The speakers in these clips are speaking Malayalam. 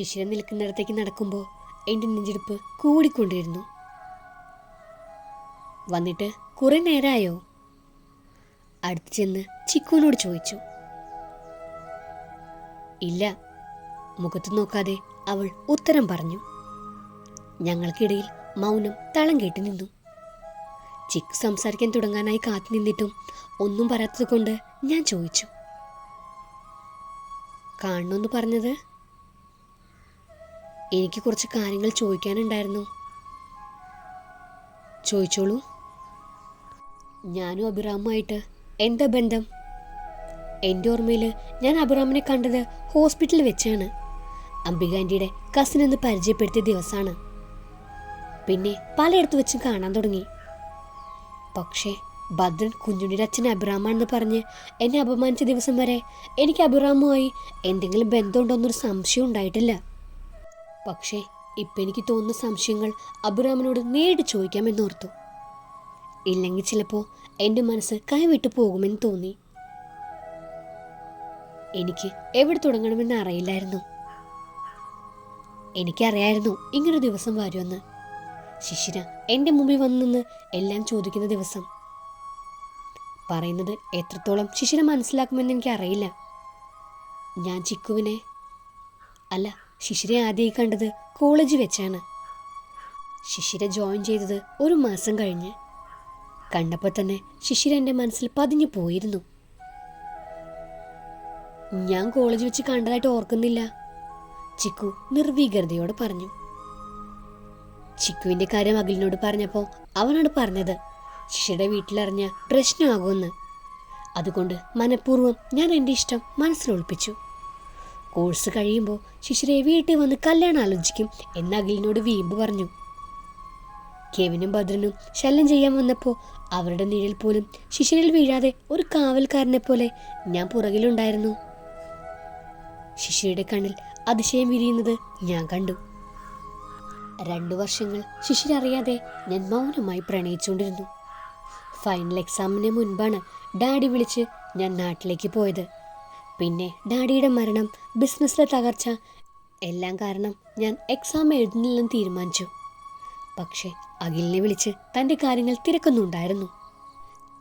ശിശിര നിൽക്കുന്നിടത്തേക്ക് നടക്കുമ്പോൾ എന്റെ നെഞ്ചെടുപ്പ് കൂടിക്കൊണ്ടിരുന്നു. വന്നിട്ട് കുറെ നേരമായോ അടുത്ത് ചെന്ന് ചിക്കുവിനോട് ചോദിച്ചു. ഇല്ല മുഖത്ത് നോക്കാതെ അവൾ ഉത്തരം പറഞ്ഞു. ഞങ്ങൾക്കിടയിൽ മൗനം തളം കെട്ടി നിന്നു. ചിക്കു സംസാരിക്കാൻ തുടങ്ങാനായി കാത്തു നിന്നിട്ടും ഒന്നും പറയാത്തത് കൊണ്ട് ഞാൻ ചോദിച്ചു. കാണണമെന്ന് പറഞ്ഞത് എനിക്ക് കുറച്ച് കാര്യങ്ങൾ ചോദിക്കാനുണ്ടായിരുന്നു. ചോദിച്ചോളൂ. ഞാനും അഭിറാമുമായിട്ട് എന്താ ബന്ധം? എന്റെ ഓർമ്മയിൽ ഞാൻ അഭിറാമിനെ കണ്ടത് ഹോസ്പിറ്റലിൽ വെച്ചാണ്. അംബിക ആന്റിയുടെ കസിൻ എന്ന് പരിചയപ്പെടുത്തിയ ദിവസമാണ് പിന്നെ പലയിടത്ത് വെച്ച് കാണാൻ തുടങ്ങി. പക്ഷേ ഭദ്രൻ കുഞ്ഞുണ്ണിയുടെ അച്ഛൻ അഭിറാമാണെന്ന് പറഞ്ഞ് എന്നെ അപമാനിച്ച ദിവസം വരെ എനിക്ക് അഭിറാമുമായി എന്തെങ്കിലും ബന്ധമുണ്ടോ എന്നൊരു സംശയം ഉണ്ടായിട്ടില്ല. പക്ഷേ ഇപ്പം എനിക്ക് തോന്നുന്ന സംശയങ്ങൾ അബുറാമിനോട് നേരിട്ട് ചോദിക്കാമെന്നോർത്തു. ഇല്ലെങ്കിൽ ചിലപ്പോൾ എന്റെ മനസ്സ് കൈവിട്ടു പോകുമെന്ന് തോന്നി. എനിക്ക് എവിടെ തുടങ്ങണമെന്ന് അറിയില്ലായിരുന്നു. എനിക്കറിയായിരുന്നു ഇങ്ങനൊരു ദിവസം വരുമെന്ന്. ശിശിര എന്റെ മുമ്പിൽ വന്നു എല്ലാം ചോദിക്കുന്ന ദിവസം. പറയുന്നത് എത്രത്തോളം ശിശിര മനസ്സിലാക്കുമെന്ന് എനിക്കറിയില്ല. ഞാൻ ചിക്കുവിനെ അല്ല ശിശിരെ ആദ്യമായി കണ്ടത് കോളേജ് വെച്ചാണ്. ശിശിരെ ജോയിൻ ചെയ്തത് ഒരു മാസം കഴിഞ്ഞ്. കണ്ടപ്പോൾ തന്നെ ശിശിര എന്റെ മനസ്സിൽ പതിഞ്ഞു പോയിരുന്നു. ഞാൻ കോളേജ് വെച്ച് കണ്ടതായിട്ട് ഓർക്കുന്നില്ല ചിക്കു നിർവീകൃതയോട് പറഞ്ഞു. ചിക്കുവിന്റെ കാര്യം അഖിലിനോട് പറഞ്ഞപ്പോൾ അവനോട് പറഞ്ഞത് ശിശിയുടെ വീട്ടിലറിഞ്ഞ പ്രശ്നമാകുമെന്ന്. അതുകൊണ്ട് മനഃപൂർവം ഞാൻ എന്റെ ഇഷ്ടം മനസ്സിലൊളിപ്പിച്ചു കോഴ്സ് കഴിയുമ്പോൾ ശിശിരെ വീട്ടിൽ വന്ന് കല്യാണം ആലോചിക്കും. എന്ന് അഖിലിനോട് വീമ്പ് പറഞ്ഞു. കെവിനും ഭദ്രനും ശല്യം ചെയ്യാൻ വന്നപ്പോൾ അവരുടെ നിഴൽ പോലും ശിശിരിൽ വീഴാതെ ഒരു കാവൽക്കാരനെ പോലെ ഞാൻ പുറകിലുണ്ടായിരുന്നു. ശിശിരയുടെ കണ്ണിൽ അതിശയം വിരിയുന്നത് ഞാൻ കണ്ടു. രണ്ടു വർഷങ്ങൾ ശിശിര അറിയാതെ ഞാൻ മൗനമായി പ്രണയിച്ചുകൊണ്ടിരുന്നു. ഫൈനൽ എക്സാമിന് മുൻപാണ് ഡാഡി വിളിച്ച് ഞാൻ നാട്ടിലേക്ക് പോയത്. പിന്നെ ഡാഡിയുടെ മരണം ബിസിനസ്സിലെ തകർച്ച എല്ലാം കാരണം ഞാൻ എക്സാം എഴുതുന്നില്ലെന്ന് തീരുമാനിച്ചു. പക്ഷേ അഖിലിനെ വിളിച്ച് തന്റെ കാര്യങ്ങൾ തിരക്കുന്നുണ്ടായിരുന്നു.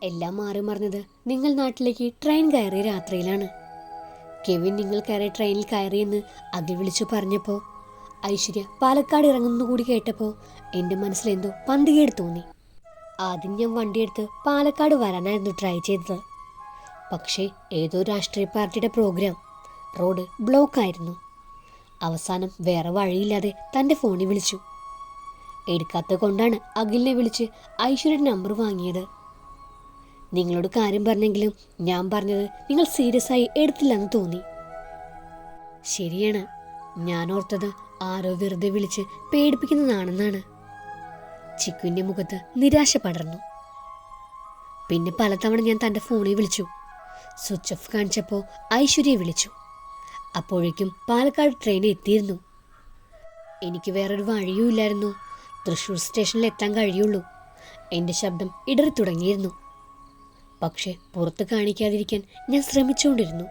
എല്ലാം മാറി മറിഞ്ഞത് നിങ്ങൾ നാട്ടിലേക്ക് ട്രെയിൻ കയറിയ രാത്രിയിലാണ്. കെവിൻ നിങ്ങൾ കയറിയ ട്രെയിനിൽ കയറിയെന്ന് അഖിൽ വിളിച്ചു പറഞ്ഞപ്പോൾ ഐശ്വര്യ പാലക്കാട് ഇറങ്ങുന്നു കൂടി കേട്ടപ്പോൾ എന്റെ മനസ്സിലെന്തോ പന്തികേട് തോന്നി. ആദ്യം ഞാൻ വണ്ടിയെടുത്ത് പാലക്കാട് വരാനായിരുന്നു ട്രൈ ചെയ്തത്. പക്ഷേ ഏതോ രാഷ്ട്രീയ പാർട്ടിയുടെ പ്രോഗ്രാം റോഡ് ബ്ലോക്കായിരുന്നു. അവസാനം വേറെ വഴിയില്ലാതെ തന്റെ ഫോണിൽ വിളിച്ചു. എടുക്കാത്ത കൊണ്ടാണ് അഖിലിനെ വിളിച്ച് ഐശ്വര്യയുടെ നമ്പർ വാങ്ങിയത്. നിങ്ങളോട് കാര്യം പറഞ്ഞെങ്കിലും ഞാൻ പറഞ്ഞത് നിങ്ങൾ സീരിയസ് ആയി എടുത്തില്ലെന്ന് തോന്നി. ശരിയാണ് ഞാൻ ഓർത്തത് ആരോ വെറുതെ വിളിച്ച് പേടിപ്പിക്കുന്നതാണെന്നാണ്. ചിക്കുവിന്റെ മുഖത്ത് നിരാശ പടർന്നു. പിന്നെ പലതവണ ഞാൻ തന്റെ ഫോണിൽ വിളിച്ചു. സ്വിച്ച് ഓഫ് കാണിച്ചപ്പോൾ ഐശ്വര്യ വിളിച്ചു. അപ്പോഴേക്കും പാലക്കാട് ട്രെയിൻ എത്തിയിരുന്നു. എനിക്ക് വേറൊരു വഴിയും ഇല്ലായിരുന്നു. തൃശ്ശൂർ സ്റ്റേഷനിൽ എത്താൻ കഴിയുള്ളൂ. എന്റെ ശബ്ദം ഇടറി തുടങ്ങിയിരുന്നു. പക്ഷേ പുറത്ത് കാണിക്കാതിരിക്കാൻ ഞാൻ ശ്രമിച്ചുകൊണ്ടിരുന്നു.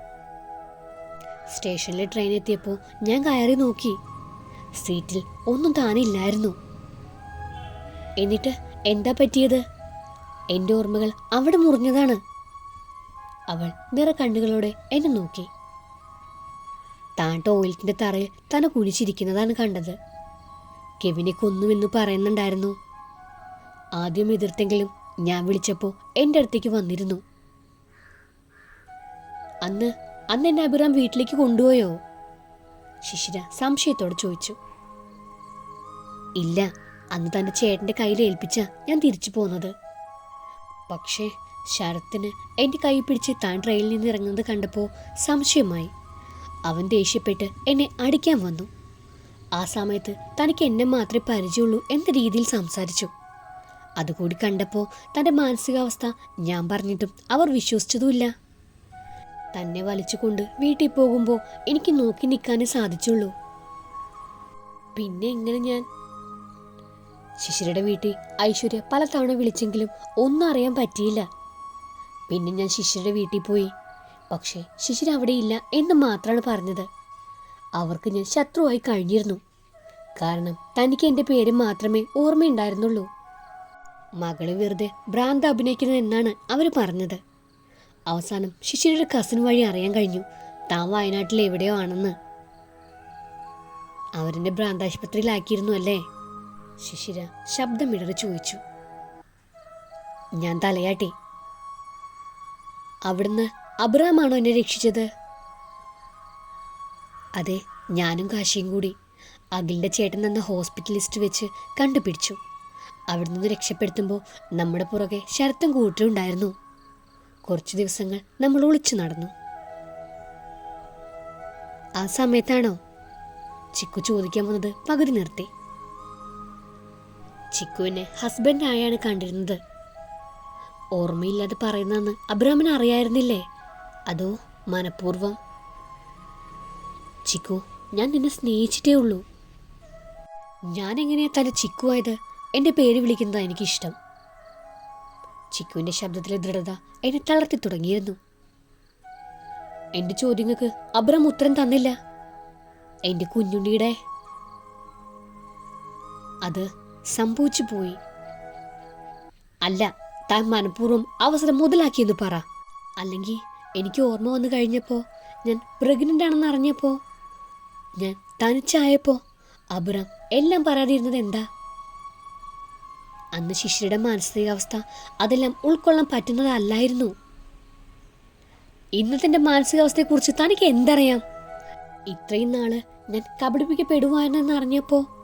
സ്റ്റേഷനിലെ ട്രെയിൻ എത്തിയപ്പോൾ ഞാൻ കയറി നോക്കി. സീറ്റിൽ ഒന്നും താനില്ലായിരുന്നു എന്നിട്ട് എന്താ പറ്റിയത്? എന്റെ ഓർമ്മകൾ അവിടെ മുറിഞ്ഞതാണ്. അവൾ നിറ കണ്ണുകളോടെ എന്നെ നോക്കി. താൻ ടോയ്ലറ്റിന്റെ തറയിൽ തന്നെ കുഴിച്ചിരിക്കുന്നതാണ് കണ്ടത്. കെവിനെ കൊന്നുവെന്ന് പറയുന്നുണ്ടായിരുന്നു. ആദ്യം എതിർത്തെങ്കിലും ഞാൻ വിളിച്ചപ്പോൾ എന്റെ അടുത്തേക്ക് വന്നിരുന്നു. അന്ന് അന്ന് എന്നെ അഭിറാം വീട്ടിലേക്ക് കൊണ്ടുപോയോ? ശിശിര സംശയത്തോടെ ചോദിച്ചു. ഇല്ല അന്ന് തന്റെ ചേട്ടന്റെ കയ്യിൽ ഏൽപ്പിച്ച ഞാൻ തിരിച്ചു പോന്നത്. പക്ഷേ ശരത്തിന് എന്റെ കൈ പിടിച്ച് താൻ ട്രെയിനിൽ നിന്ന് ഇറങ്ങുന്നത് കണ്ടപ്പോൾ സംശയമായി. അവൻ ദേഷ്യപ്പെട്ട് എന്നെ അടിക്കാൻ വന്നു. ആ സമയത്ത് തനിക്ക് എന്നെ മാത്രമേ പരിചയമുള്ളൂ എന്ന രീതിയിൽ സംസാരിച്ചു. അതുകൂടി കണ്ടപ്പോൾ തന്റെ മാനസികാവസ്ഥ ഞാൻ പറഞ്ഞിട്ടും അവർ വിശ്വസിച്ചതുമില്ല. തന്നെ വലിച്ചുകൊണ്ട് വീട്ടിൽ പോകുമ്പോൾ എനിക്ക് നോക്കി നിൽക്കാനേ സാധിച്ചുള്ളൂ. പിന്നെ എങ്ങനെ ഞാൻ? ശിശിരയുടെ വീട്ടിൽ ഐശ്വര്യ പലതവണ വിളിച്ചെങ്കിലും ഒന്നും അറിയാൻ പറ്റിയില്ല. പിന്നെ ഞാൻ ശിശിരുടെ വീട്ടിൽ പോയി. പക്ഷേ അവിടെ ഇല്ല എന്ന് മാത്രമാണ് പറഞ്ഞത്. അവർക്ക് ഞാൻ ശത്രുവായി കഴിഞ്ഞിരുന്നു. കാരണം തനിക്ക് എന്റെ പേര് മാത്രമേ ഓർമ്മയുണ്ടായിരുന്നുള്ളൂ. മകൾ വെറുതെ ഭ്രാന്ത് അഭിനയിക്കുന്നത് എന്നാണ് അവർ പറഞ്ഞത്. അവസാനം ശിശിരയുടെ കസിൻ വഴി അറിയാൻ കഴിഞ്ഞു താൻ വയനാട്ടിൽ എവിടെയോ ആണെന്ന്. അവരെന്നെ ഭ്രാന്താശുപത്രിയിലാക്കിയിരുന്നു അല്ലേ? ശിശിര ശബ്ദമിടറി ചോദിച്ചു. ഞാൻ തലയാട്ടി. അവിടുന്ന് അബ്രഹാമാണോ എന്നെ രക്ഷിച്ചത്? അതെ ഞാനും കാശിയും കൂടി. അഖിലിന്റെ ചേട്ടൻ എന്ന ഹോസ്പിറ്റലിസ്റ്റ് വെച്ച് കണ്ടുപിടിച്ചു. അവിടെ നിന്ന് രക്ഷപ്പെടുത്തുമ്പോൾ നമ്മുടെ പുറകെ ശരത്തും കൂട്ടിലുണ്ടായിരുന്നു കുറച്ച് ദിവസങ്ങൾ നമ്മൾ ഒളിച്ചു നടന്നു. ആ സമയത്താണോ? ചിക്കു ചോദിക്കാൻ വന്നത് പകുതി നിർത്തി. ചിക്കുവിനെ ഹസ്ബൻഡായാണ് കണ്ടിരുന്നത്. ഓർമ്മയില്ലാതെ പറയുന്നതെന്ന് അബ്രാമിന് അറിയായിരുന്നില്ലേ? അതോ മനഃപൂർവം ചിക്കു ഞാൻ നിന്നെ സ്നേഹിച്ചിട്ടേ ഉള്ളൂ. ഞാൻ എങ്ങനെയാ തന്നെ ചിക്കു ആയത്? എന്റെ പേര് വിളിക്കുന്നത് എനിക്കിഷ്ടം. ചിക്കുവിന്റെ ശബ്ദത്തിലെ ദൃഢത എന്നെ തളർത്തി തുടങ്ങിയിരുന്നു. എന്റെ ചോദ്യങ്ങൾക്ക് അബ്രം ഉത്തരം തന്നില്ല. എന്റെ കുഞ്ഞുണ്ണിയുടെ അത് സംഭവിച്ചു പോയി. അല്ല താൻ മനഃപൂർവം അവസരം മുതലാക്കിയെന്ന് പറ. അല്ലെങ്കിൽ എനിക്ക് ഓർമ്മ വന്നു കഴിഞ്ഞപ്പോൾ ഞാൻ പ്രഗ്നന്റ് ആണെന്ന് അറിഞ്ഞപ്പോൾ ഞാൻ തനിച്ചായപ്പോൾ അബുറാം എല്ലാം പറയാതിരുന്നത് എന്താ? അന്ന് ശിശിരയുടെ മാനസികാവസ്ഥ അതെല്ലാം ഉൾക്കൊള്ളാൻ പറ്റുന്നതല്ലായിരുന്നു. ഇന്നത്തെ മാനസികാവസ്ഥയെക്കുറിച്ച് തനിക്ക് എന്തറിയാം? ഇത്രയും നാൾ ഞാൻ കബളിപ്പിക്കപ്പെടുവാനെന്ന് അറിഞ്ഞപ്പോൾ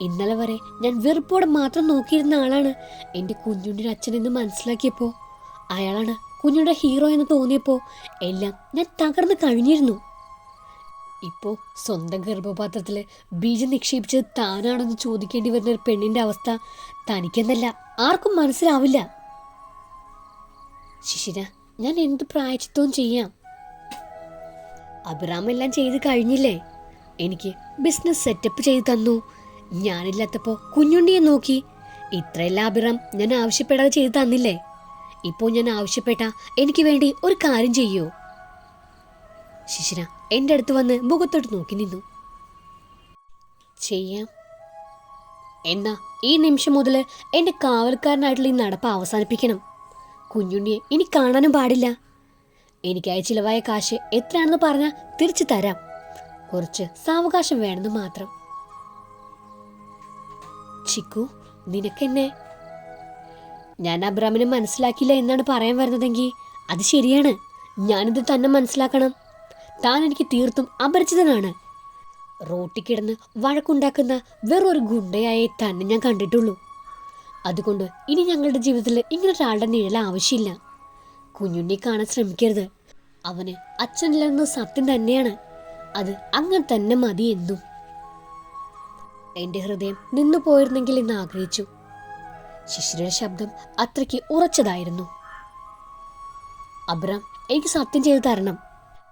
ഇന്നലെ വരെ ഞാൻ വെറുപ്പോടെ മാത്രം നോക്കിയിരുന്ന ആളാണ്. എന്റെ കുഞ്ഞുണ്ണിയുടെ അച്ഛനെന്ന് മനസ്സിലാക്കിയപ്പോൾ അയാളാണ് കുഞ്ഞുണ്ണിയുടെ ഹീറോ എന്ന് തോന്നിയപ്പോൾ എല്ലാം ഞാൻ തകർന്നു കഴിഞ്ഞിരുന്നു. ഇപ്പോൾ സ്വന്തം ഗർഭപാത്രത്തിൽ ബീജം നിക്ഷേപിച്ചത് താനാണെന്ന് ചോദിക്കേണ്ടി വരുന്ന ഒരു പെണ്ണിന്റെ അവസ്ഥ തനിക്കെന്നല്ല ആർക്കും മനസ്സിലാവില്ല. ശിശിര ഞാൻ എന്ത് പ്രായച്ചിത്വം ചെയ്യാം? അബ്രാം എല്ലാം ചെയ്ത് കഴിഞ്ഞില്ലേ? എനിക്ക് ബിസിനസ് സെറ്റപ്പ് ചെയ്ത് തന്നു. ഞാനില്ലാത്തപ്പോൾ കുഞ്ഞുണ്ണിയെ നോക്കി. ഇത്രയെല്ലാം അഭിറാം ഞാൻ ആവശ്യപ്പെടാതെ ചെയ്തു തന്നില്ലേ? ഇപ്പോൾ ഞാൻ ആവശ്യപ്പെട്ട എനിക്ക് വേണ്ടി ഒരു കാര്യം ചെയ്യോ? ശിശിര എന്റെ അടുത്ത് വന്ന് മുഖത്തോട്ട് നോക്കി നിന്നു. ചെയ്യാം. എന്നാ ഈ നിമിഷം മുതൽ എന്റെ കാവൽക്കാരനായിട്ടുള്ള ഈ നടപ്പ് അവസാനിപ്പിക്കണം. കുഞ്ഞുണ്ണിയെ ഇനി കാണാനും പാടില്ല. എനിക്കായി ചിലവായ കാശ് എത്രയാണെന്ന് പറഞ്ഞാൽ തിരിച്ചു തരാം. കുറച്ച് സാവകാശം വേണമെന്ന് മാത്രം. ചിക്കു നിനക്കെന്നെ? ഞാൻ അബ്രാമിനെ മനസ്സിലാക്കിയില്ല എന്നാണ് പറയാൻ വരുന്നതെങ്കിൽ അത് ശരിയാണ്. ഞാനിത് തന്നെ മനസ്സിലാക്കണം. താൻ എനിക്ക് തീർത്തും അപരിചിതനാണ്. റോട്ടിക്കിടന്ന് വഴക്കുണ്ടാക്കുന്ന വെറൊരു ഗുണ്ടയായി തന്നെ ഞാൻ കണ്ടിട്ടുള്ളൂ. അതുകൊണ്ട് ഇനി ഞങ്ങളുടെ ജീവിതത്തിൽ ഇങ്ങനെ ഒരാളുടെ നിഴൽ ആവശ്യമില്ല. കുഞ്ഞുണ്ണി കാണാൻ ശ്രമിക്കരുത്. അവന് അച്ഛനില്ലെന്ന സത്യം തന്നെയാണ്. അത് അങ്ങനെ തന്നെ മതി എന്നും. എന്റെ ഹൃദയം നിന്നു പോയിരുന്നെങ്കിൽ എന്ന് ആഗ്രഹിച്ചു. ശിശിരയുടെ ശബ്ദം അത്രയ്ക്ക് ഉറച്ചതായിരുന്നു. അബ്രാം എനിക്ക് സത്യം ചെയ്തു തരണം.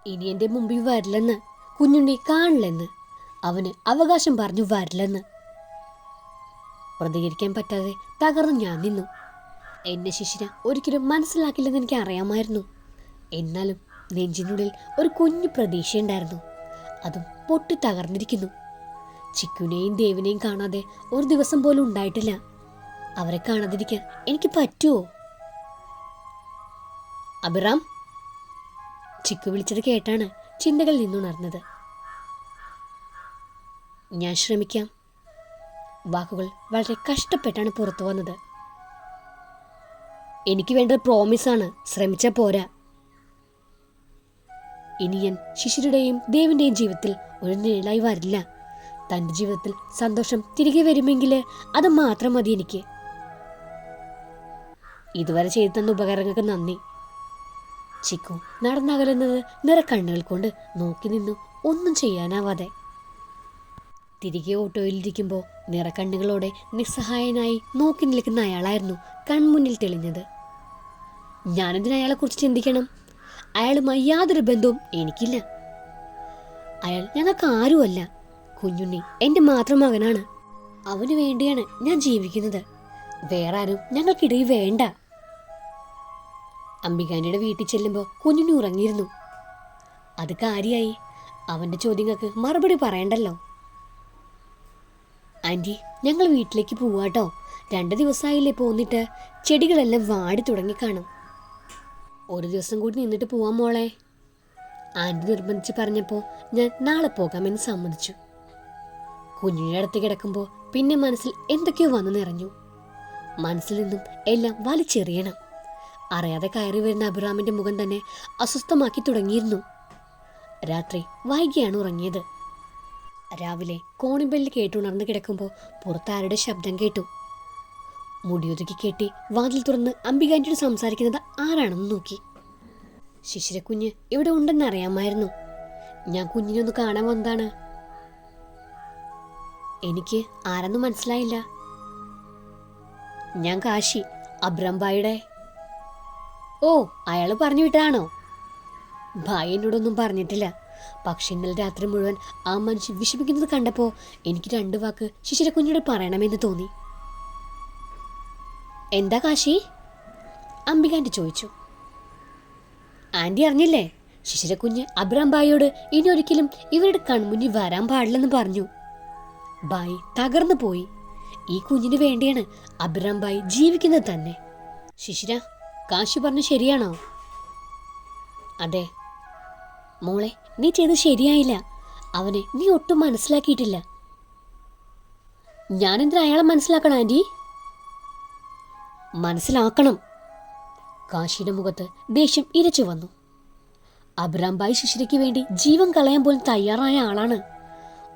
ഇനി എന്റെ മുമ്പിൽ വരില്ലെന്ന് കുഞ്ഞുണ്ണി കാണില്ലെന്ന് അവന് അവകാശം പറഞ്ഞു വരില്ലെന്ന്. പ്രതികരിക്കാൻ പറ്റാതെ തകർന്നു ഞാൻ നിന്നു. എന്നെ ശിശിര ഒരിക്കലും മനസ്സിലാക്കില്ലെന്ന് എനിക്ക് അറിയാമായിരുന്നു. എന്നാലും നെഞ്ചിനുള്ളിൽ ഒരു കുഞ്ഞു പ്രതീക്ഷയുണ്ടായിരുന്നു. അതും പൊട്ടി തകർന്നിരിക്കുന്നു ചിക്കുനെയും ദേവിനെയും കാണാതെ ഒരു ദിവസം പോലും ഉണ്ടായിട്ടില്ല. അവരെ കാണാതിരിക്കാൻ എനിക്ക് പറ്റുമോ അബിറാം ചിക്കു വിളിച്ചത് കേട്ടാണ് ചിന്തകൾ നിന്നുണർന്നത്. ഞാൻ ശ്രമിക്കാം. വാക്കുകൾ വളരെ കഷ്ടപ്പെട്ടാണ് പുറത്തു വന്നത്. എനിക്ക് വേണ്ടത് പ്രോമിസാണ് ശ്രമിച്ച പോരാ. ഇനി ഞാൻ ശിശിരുടെയും ദേവിന്റെയും ജീവിതത്തിൽ ഒരു നിഴലായി വരില്ല. തന്റെ ജീവിതത്തിൽ സന്തോഷം തിരികെ വരുമെങ്കിൽ അത് മാത്രം മതി എനിക്ക്. ഇതുവരെ ചെയ്തു തന്ന ഉപകാരങ്ങൾക്ക് നന്ദി. ചിക്കു നടന്നകലുന്നത് നിറക്കണ്ണുകൾ കൊണ്ട് നോക്കി നിന്നു. ഒന്നും ചെയ്യാനാവാതെ. തിരികെ ഓട്ടോയിലിരിക്കുമ്പോൾ നിറക്കണ്ണുകളോടെ നിസ്സഹായനായി നോക്കി നിൽക്കുന്ന അയാളായിരുന്നു കൺമുന്നിൽ തെളിഞ്ഞത്. ഞാനെന്തിന് അയാളെക്കുറിച്ച് ചിന്തിക്കണം? അയാളുമായി യാതൊരു ബന്ധവും എനിക്കില്ല. അയാൾ ഞങ്ങൾക്ക് ആരുമല്ല. കുഞ്ഞുണ്ണി എന്റെ മാത്രം മകനാണ്. അവന് വേണ്ടിയാണ് ഞാൻ ജീവിക്കുന്നത്. വേറെ ആരും ഞങ്ങൾക്കിടയിൽ വേണ്ട. അംബികാനിയുടെ വീട്ടിൽ ചെല്ലുമ്പോൾ കുഞ്ഞുണ്ണി ഉറങ്ങിയിരുന്നു. അത് കാര്യായി. അവന്റെ ചോദ്യങ്ങൾക്ക് മറുപടി പറയണ്ടല്ലോ. ആന്റി ഞങ്ങൾ വീട്ടിലേക്ക് പോവാട്ടോ രണ്ട് ദിവസമായില്ലേ പോന്നിട്ട്. ചെടികളെല്ലാം വാടി തുടങ്ങിക്കാണും ഒരു ദിവസം കൂടി നിന്നിട്ട് പോവാൻ മോളെ. ആന്റി നിർബന്ധിച്ച് പറഞ്ഞപ്പോൾ ഞാൻ നാളെ പോകാമെന്ന് സമ്മതിച്ചു. കുഞ്ഞിന്റെ അടുത്ത് കിടക്കുമ്പോൾ പിന്നെ മനസ്സിൽ എന്തൊക്കെയോ വന്നു നിറഞ്ഞു. മനസ്സിൽ നിന്നും എല്ലാം വലിച്ചെറിയണം. അറിയാതെ കയറി വരുന്ന അഭിറാമിന്റെ മുഖം തന്നെ അസ്വസ്ഥമാക്കി തുടങ്ങിയിരുന്നു. രാത്രി വൈകിയാണ് ഉറങ്ങിയത്. രാവിലെ കോണിബെല്ല് കേട്ടുണർന്ന് കിടക്കുമ്പോൾ പുറത്താരുടെ ശബ്ദം കേട്ടു. മുടിയൊതുക്കി കെട്ടി വാതിൽ തുറന്ന് അംബികാന്റിയോട് സംസാരിക്കുന്നത് ആരാണെന്ന് നോക്കി. ശിശിരക്കുഞ്ഞ് ഇവിടെ ഉണ്ടെന്ന് അറിയാമായിരുന്നു. ഞാൻ കുഞ്ഞിനെ ഒന്ന് കാണാൻ വന്നതാണ്. എനിക്ക് ആരെന്നും മനസ്സിലായില്ല. ഞാൻ കാശി അബ്രംബായുടെ ഓ അയാൾ പറഞ്ഞു വിട്ടാണോ ഭായി എന്നോടൊന്നും പറഞ്ഞിട്ടില്ല. പക്ഷെ ഇന്നലെ രാത്രി മുഴുവൻ ആ മനുഷ്യൻ വിഷമിക്കുന്നത് കണ്ടപ്പോൾ എനിക്ക് രണ്ട് വാക്ക് ശിശിരക്കുഞ്ഞോട് പറയണമെന്ന് തോന്നി. എന്താ കാശി? അംബികാന്റെ ചോദിച്ചു. ആന്റി അറിഞ്ഞില്ലേ? ശിശിരക്കുഞ്ഞ് അബ്രാം ബായിയോട് ഇനി ഒരിക്കലും ഇവരുടെ കൺമുന്നിൽ വരാൻ പാടില്ലെന്ന് പറഞ്ഞു. ബായി തകർന്നു പോയി. ഈ കുഞ്ഞിന് വേണ്ടിയാണ് അബ്രാം ബായി ജീവിക്കുന്നത് തന്നെ. ശിശിര കാശി പറഞ്ഞു ശരിയാണോ? അതെ. മോളെ നീ ചെയ്ത് ശരിയായില്ല. അവനെ നീ ഒട്ടും മനസ്സിലാക്കിയിട്ടില്ല. ഞാനെന്തിനാ അയാളെ മനസ്സിലാക്കണം ആന്റി മനസ്സിലാക്കണം. കാശിയുടെ മുഖത്ത് ദേഷ്യം ഇരച്ചു വന്നു. അബ്രാംബായി ശിശിരയ്ക്ക് വേണ്ടി ജീവൻ കളയാൻ പോലും തയ്യാറായ ആളാണ്.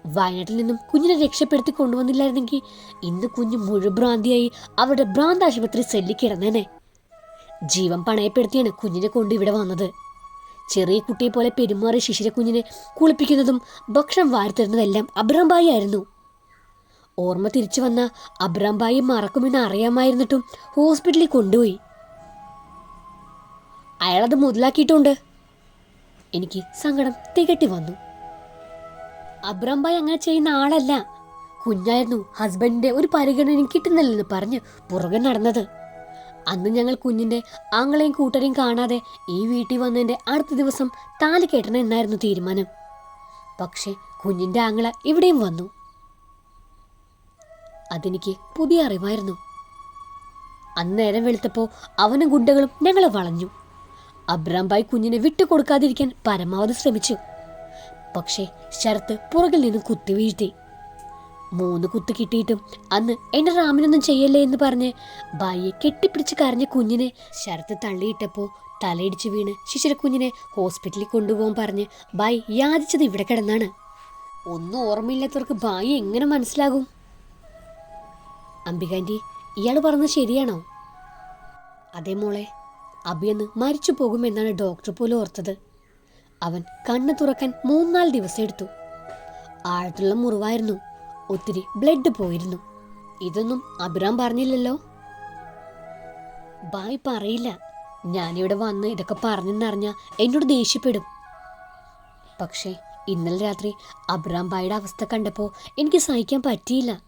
വയനാട്ടിൽ നിന്നും കുഞ്ഞിനെ രക്ഷപ്പെടുത്തി കൊണ്ടുവന്നില്ലായിരുന്നെങ്കിൽ ഇന്ന് കുഞ്ഞ് മുഴുഭ്രാന്തിയായി അവരുടെ ഭ്രാന്ത് ആശുപത്രി സെല്ലി കിടന്നേനെ. ജീവൻ പണയപ്പെടുത്തിയാണ് കുഞ്ഞിനെ കൊണ്ട് ഇവിടെ വന്നത്. ചെറിയ കുട്ടിയെ പോലെ പെരുമാറി ശിശിര കുഞ്ഞിനെ കുളിപ്പിക്കുന്നതും ഭക്ഷണം വാരിത്തരുന്നതെല്ലാം അബ്രാംബായി ആയിരുന്നു. ഓർമ്മ തിരിച്ചു വന്ന അബ്രാംബായി മറക്കുമെന്ന് അറിയാമായിരുന്നിട്ടും ഹോസ്പിറ്റലിൽ കൊണ്ടുപോയി. അയാളത് മുതലാക്കിയിട്ടുണ്ട്. എനിക്ക് സങ്കടം തികട്ടി വന്നു. അബ്രാംബായി അങ്ങനെ ചെയ്യുന്ന ആളല്ല. കുഞ്ഞായിരുന്നു ഹസ്ബൻഡിന്റെ ഒരു പരിഗണന കിട്ടുന്നില്ലെന്ന് പറഞ്ഞ് പുറകെ നടന്നത്. അന്ന് ഞങ്ങൾ കുഞ്ഞിന്റെ ആങ്ങളെയും കൂട്ടരെയും കാണാതെ ഈ വീട്ടിൽ വന്നതിന്റെ അടുത്ത ദിവസം താലി കെട്ടണം എന്നായിരുന്നു തീരുമാനം. പക്ഷേ കുഞ്ഞിന്റെ ആങ്ങള ഇവിടെയും വന്നു. അതെനിക്ക് പുതിയ അറിവായിരുന്നു. അന്നേരം വെളുത്തപ്പോൾ അവനും ഗുണ്ടകളും ഞങ്ങളെ വളഞ്ഞു. അബ്രാംബായി കുഞ്ഞിനെ വിട്ടുകൊടുക്കാതിരിക്കാൻ പരമാവധി ശ്രമിച്ചു. പക്ഷേ ശരത്ത് പുറകിൽ നിന്ന് കുത്തി വീഴ്ത്തി. മൂന്ന് കുത്ത് കിട്ടിയിട്ടും അന്ന് എന്റെ റാമിനൊന്നും ചെയ്യല്ലേ എന്ന് പറഞ്ഞ് ബായിയെ കെട്ടിപ്പിടിച്ച് കരഞ്ഞ കുഞ്ഞിനെ ശരത്ത് തള്ളിയിട്ടപ്പോൾ തലയിടിച്ച് വീണ് ശിശിരക്കുഞ്ഞിനെ ഹോസ്പിറ്റലിൽ കൊണ്ടുപോകാൻ പറഞ്ഞ് ബായി യാചിച്ചത് ഇവിടെ കിടന്നാണ്. ഒന്നും ഓർമ്മയില്ലാത്തവർക്ക് ബായി എങ്ങനെ മനസ്സിലാകും? അംബികാന്റി ഇയാൾ പറഞ്ഞത് ശരിയാണോ? അതേ മോളെ അഭിയെന്ന് മരിച്ചു പോകുമെന്നാണ് ഡോക്ടർ പോലും ഓർത്തത്. അവൻ കണ്ണു തുറക്കാൻ മൂന്നാൽ ദിവസം എടുത്തു. ആഴത്തുള്ള മുറിവായിരുന്നു. ഒത്തിരി ബ്ലഡ് പോയിരുന്നു. ഇതൊന്നും അഭിറാം പറഞ്ഞില്ലല്ലോ. ബായ് പറയില്ല. ഞാനിവിടെ വന്ന് ഇതൊക്കെ പറഞ്ഞെന്നറിഞ്ഞ എന്നോട് ദേഷ്യപ്പെടും. പക്ഷേ ഇന്നലെ രാത്രി അബ്രാം ബായുടെ അവസ്ഥ കണ്ടപ്പോൾ എനിക്ക് സഹിക്കാൻ പറ്റിയില്ല.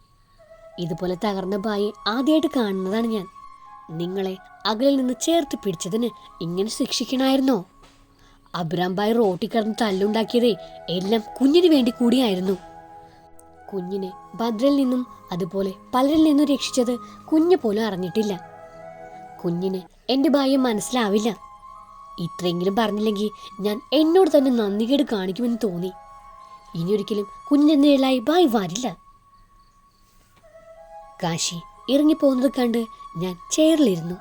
ഇതുപോലെ തകർന്ന ബായി ആദ്യമായിട്ട് കാണുന്നതാണ് ഞാൻ. നിങ്ങളെ അകലിൽ നിന്ന് ചേർത്ത് പിടിച്ചതിന് ഇങ്ങനെ ശിക്ഷിക്കണമായിരുന്നോ? അബ്രാം ബായ് റോട്ടിൽ കിടന്ന് തല്ലുണ്ടാക്കിയതേ എല്ലാം കുഞ്ഞിന് വേണ്ടി കൂടിയായിരുന്നു. കുഞ്ഞിനെ ഭദ്രയിൽ നിന്നും അതുപോലെ പലരിൽ നിന്നും രക്ഷിച്ചത് കുഞ്ഞ് പോലും അറിഞ്ഞിട്ടില്ല. കുഞ്ഞിന് എന്റെ ഭാര്യ മനസ്സിലാവില്ല. ഇത്രയെങ്കിലും പറഞ്ഞില്ലെങ്കിൽ ഞാൻ എന്നോട് തന്നെ നന്ദികേട് കാണിക്കുമെന്ന് തോന്നി. ഇനിയൊരിക്കലും കുഞ്ഞിന്റെ നിഴലായി ബായ് വരില്ല. കാശി ഇറങ്ങിപ്പോകുന്നത് കണ്ട് ഞാൻ ചെയറിലിരുന്നു.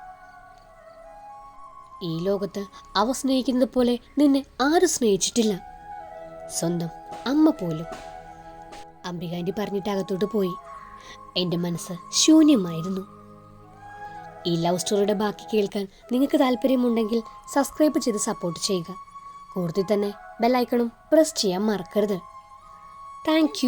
ഈ ലോകത്ത് അവ സ്നേഹിക്കുന്നത് പോലെ നിന്നെ ആരും സ്നേഹിച്ചിട്ടില്ല. സ്വന്തം അമ്മ പോലും. അംബികാന്റെ പറഞ്ഞിട്ട് അകത്തോട്ട് പോയി. എന്റെ മനസ്സ് ശൂന്യമായിരുന്നു. ഈ ലവ് സ്റ്റോറിയുടെ ബാക്കി കേൾക്കാൻ നിങ്ങൾക്ക് താല്പര്യമുണ്ടെങ്കിൽ സബ്സ്ക്രൈബ് ചെയ്ത് സപ്പോർട്ട് ചെയ്യുക. കൂടുതൽ തന്നെ ബെല്ലൈക്കണും പ്രസ് ചെയ്യാൻ മറക്കരുത്. താങ്ക്